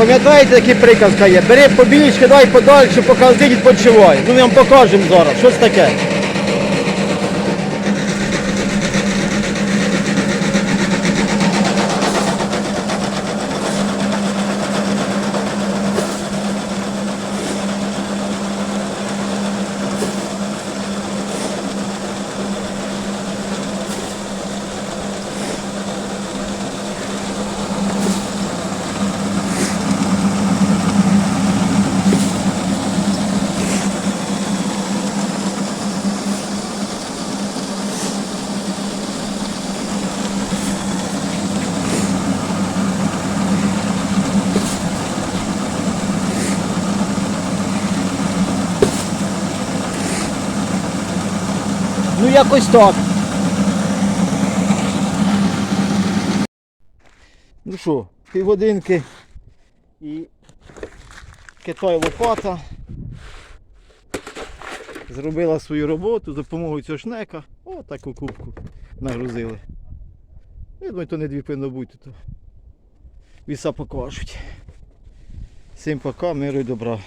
Пам'ятаєте, який приказка є? Бери побільше, дай подальше, поки почувай. Ну ми вам покажемо зараз, що це таке. Ну якось так. Ну що, півгодинки і Китай лопата зробила свою роботу допомогою цього шнека. О, таку кубку нагрузили. Я то не дві повинно бути, то віса покажуть. Всім пока, миру і добра.